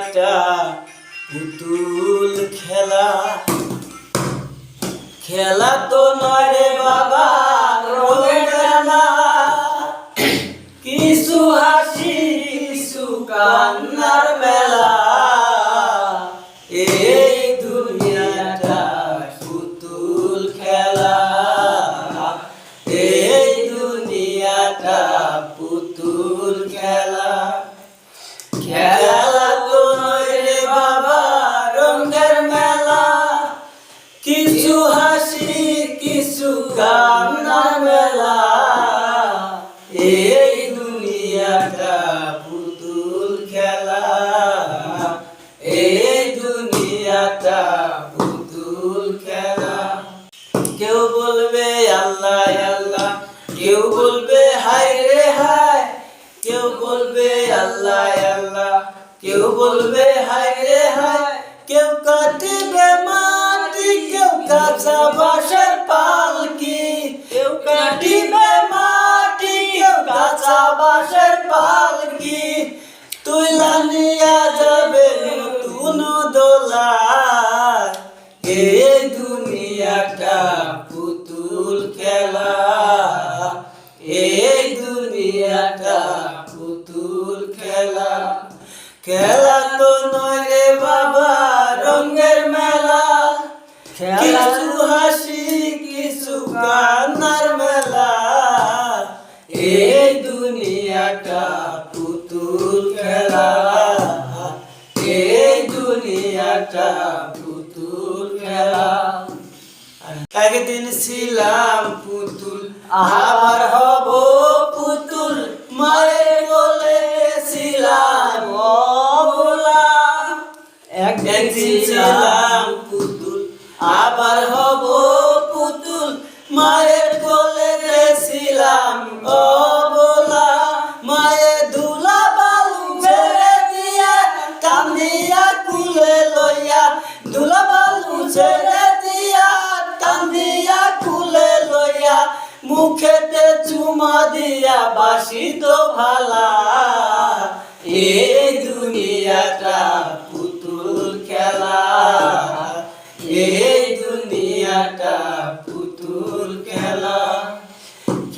দুনিয়াটা পুতুল খেলা। খেলা তো নয় রে বাবা কিছু হাসি কিছু কান্নার কেউ বলবে, আল্লাহ আল্লাহ। কেউ বলবে, হায় রে হায়। কেউ বলবে, আল্লাহ আল্লাহ। কেউ বলবে, হায় রে হায়। দুনিয়াটা পুতুল খেলা। খেলা তো নয় রে বাবা রঙের মেলা। কিছু হাসি কিছু কান্নার মেলা। এই দুনিয়াটা পুতুল খেলা। এই দুনিয়াটা পুতুল খেলা। একদিন ছিলাম পুতুল আবার একদিন ছিলাম পুতুল। আবার হব পুতুল, মায়ের কোলে কুলে লইয়া। দিয়া লইয়া। মুখেতে চুমা দিয়া বাসি তো ভালা।